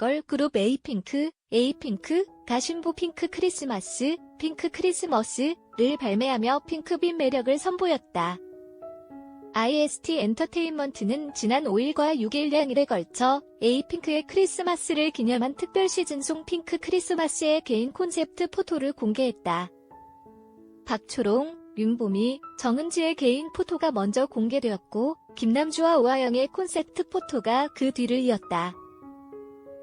걸그룹 에이핑크, 에이핑크 가 신부 핑크 크리스마스, 핑크 크리스머스를 발매하며 핑크빛 매력을 선보였다. IST 엔터테인먼트는 지난 5일과 6일 양일에 걸쳐 에이핑크의 크리스마스를 기념한 특별 시즌송 핑크 크리스마스의 개인 콘셉트 포토를 공개했다. 박초롱, 윤보미, 정은지의 개인 포토가 먼저 공개되었고 김남주와 오하영의 콘셉트 포토가 그 뒤를 이었다.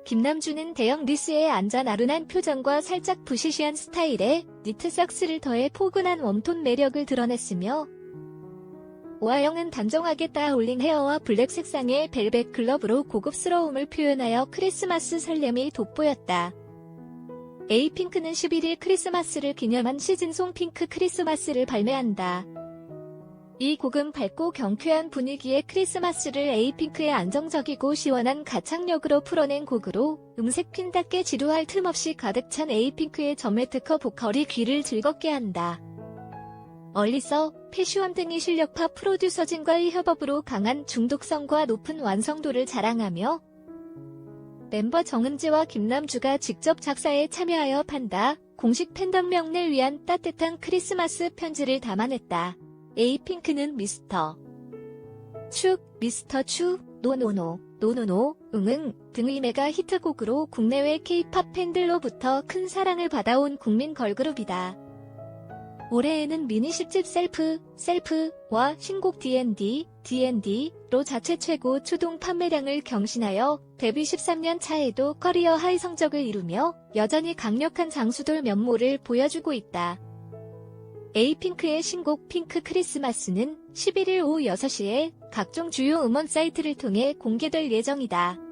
김남주는 대형 리스에 앉아 나른한 표정과 살짝 부시시한 스타일에 니트 삭스를 더해 포근한 웜톤 매력을 드러냈으며 오하영은 단정하게 따 올린 헤어와 블랙 색상의 벨벳 글러브로 고급스러움을 표현하여 크리스마스 설렘이 돋보였다. 에이핑크는 11일 크리스마스를 기념한 시즌송 핑크 크리스마스를 발매한다. 이 곡은 밝고 경쾌한 분위기의 크리스마스를 에이핑크의 안정적이고 시원한 가창력으로 풀어낸 곡으로 음색 핀답게 지루할 틈 없이 가득 찬 에이핑크의 전매 특허 보컬이 귀를 즐겁게 한다. 얼리서, 패시원 등이 실력파 프로듀서진과의 협업으로 강한 중독성과 높은 완성도를 자랑하며 멤버 정은지와 김남주가 직접 작사에 참여하여 판다, 공식 팬덤 명를 위한 따뜻한 크리스마스 편지를 담아냈다. 에이핑크는 미스터 축, 미스터 축, 노노노, 노노노, 응응 등의 메가 히트곡으로 국내외 케이팝 팬들로부터 큰 사랑을 받아온 국민 걸그룹이다. 올해에는 미니 10집 셀프, 셀프와 신곡 D&D, D&D로 자체 최고 추동 판매량을 경신하여 데뷔 13년 차에도 커리어 하이 성적을 이루며 여전히 강력한 장수돌 면모를 보여주고 있다. 에이핑크의 신곡 핑크 크리스마스는 11일 오후 6시에 각종 주요 음원 사이트를 통해 공개될 예정이다.